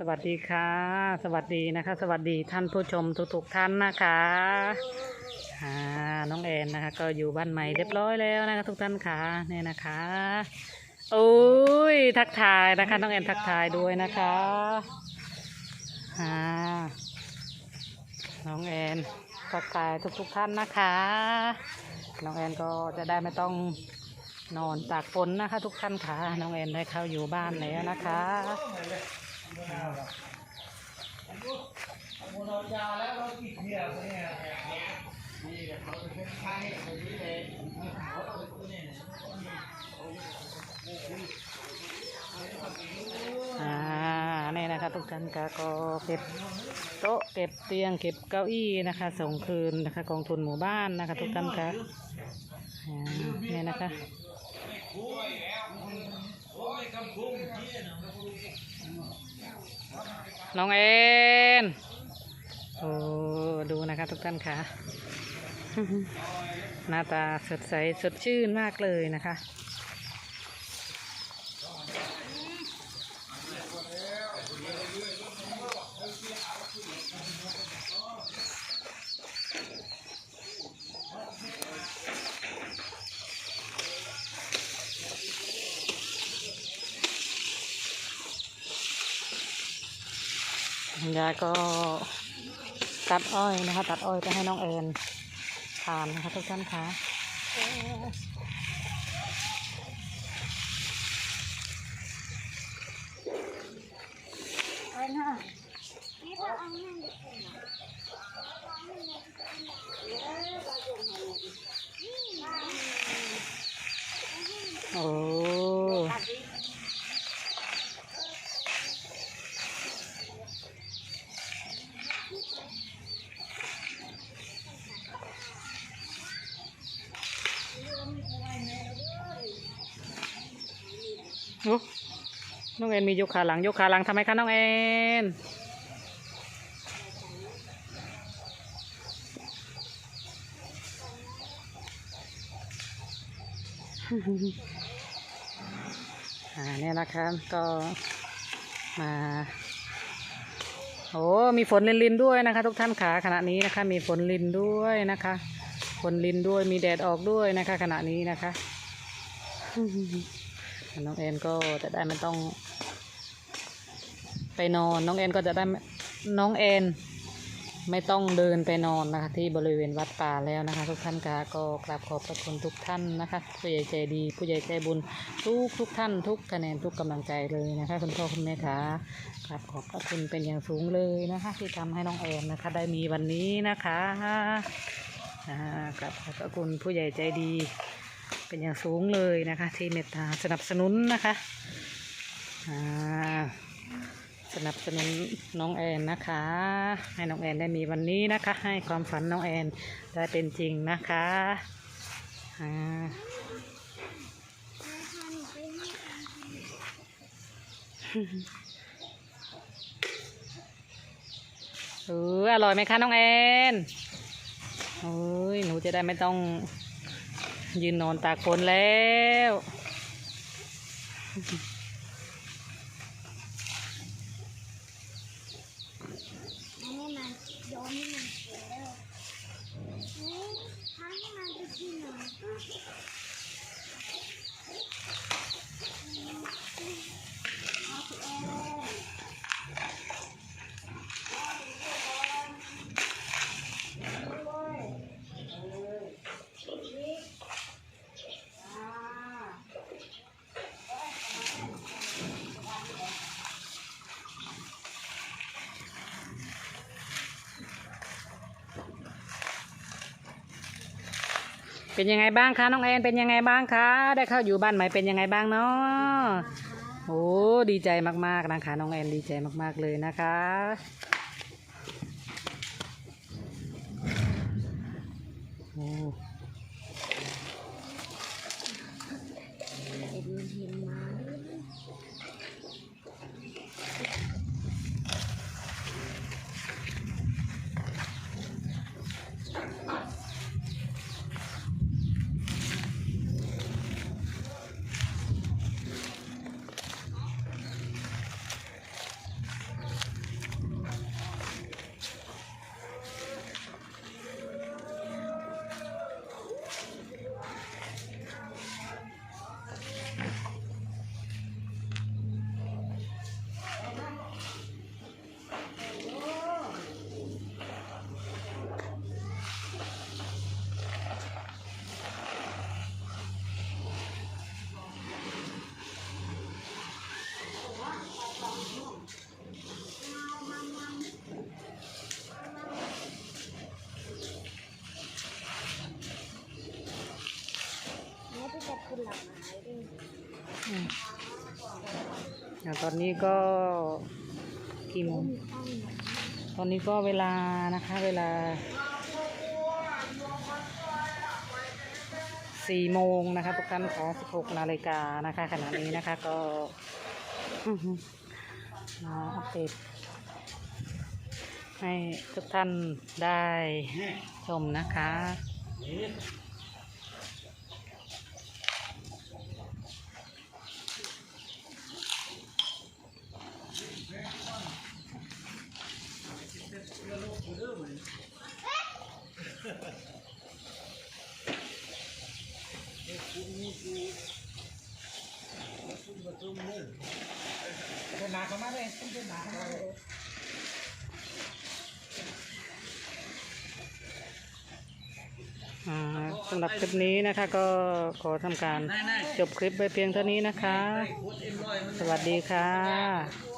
สวัสดีค่ะ สวัสดีนะคะ สวัสดีท่านผู้ชมทุกๆท่านนะคะอ่าน้องแอนนะคะ ก็อยู่บ้านใหม่เรียบร้อยแล้วนะคะ ทุกท่านค่ะเนี่ยนะคะโอ้ยทักทายนะคะ น้องแอนทักทายด้วยนะคะอ่าน้องแอนทักทายทุกๆท่านนะคะ น้องแอนก็จะได้ไม่ต้องนอนตากฝนนะคะ ทุกท่านค่ะ น้องแอนได้เข้าอยู่บ้านแล้วนะคะ อ่านี่นะคะทุกท่านคะก็เก็บโต๊ะเก็บเตียงเก็บเก้าอี้นะคะ ส่งคืนนะคะกองทุนหมู่บ้านนะคะ ทุกท่านคะอ่านี่นะคะน้ น้องเอ็นโอ้ดูนะคะทุกท่านค่ะหน้าตาสดใสสดชื่นมากเลยนะคะ ยายก็ตัดอ้อยนะคะ ตัดอ้อยไปให้น้องเอ็นทานนะคะทุกท่านคะโอ้โอ้ น้องเอ็นมียกขาหลังยกขาหลังทำไมคะน้องเอ็นอ่าเนี่ยนะคะก็มาโอ้มีฝนลินลินด้วยนะคะ ทุกท่านขาขณะนี้นะคะ มีฝนลินด้วยนะคะ ฝนลินด้วยมีแดดออกด้วยนะคะ ขณะนี้นะคะ น้องแอนก็จะได้ไม่ต้อง ไปนอน น้องแอนก็จะได้น้องแอนไม่ต้องเดินไปนอนนะคะที่บริเวณวัดป่าแล้วนะคะ ทุกท่านค่ะก็กราบขอบพระคุณทุกท่านนะคะผู้ใหญ่ใจดี ผู้ใหญ่ใจบุญทุกทุกท่าน ทุกคะแนนทุกกำลังใจเลยนะคะคุณพ่อคุณแม่ค่ะกราบขอบพระคุณเป็นอย่างสูงเลยนะคะ ที่ทำให้น้องแอนนะคะ ได้มีวันนี้นะคะอ่ากราบขอบพระคุณผู้ใหญ่ใจดี เป็นอย่างสูงเลยนะคะ ที่เมตตาสนับสนุนนะคะสนับสนุนน้องแอนนะคะ ให้น้องแอนได้มีวันนี้นะคะ ให้ความฝันน้องแอนได้เป็นจริงนะคะอ่าเอออร่อยไหมคะน้องแอนโอ้ยหนูจะได้ไม่ต้อง ยืนนอนตากฝนแล้ว อันนี้มันโยนให้มันเสียแล้วเฮ้ยทำให้มันไปกินหน่อย เป็นยังไงบ้างคะน้องแอนเป็นยังไงบ้างคะ ได้เข้าอยู่บ้านใหม่เป็นยังไงบ้างเนาะโอ้ดีใจมากๆนะคะน้องแอนดีใจมากๆเลยนะคะ โอ้ เป็นหลักไม้ด้วยอืมอะตอนนี้ก็กี่โมงตอนนี้ก็เวลานะคะ เวลาสี่โมงนะคะทุกท่านคะสิบหกนาฬิกานะคะขณะนี้นะคะก็มาอัปเดตให้ทุกท่านได้ชมนะคะ อ่าสำหรับคลิปนี้นะคะก็ขอทำการจบคลิปไปเพียงเท่านี้นะคะ สวัสดีค่ะ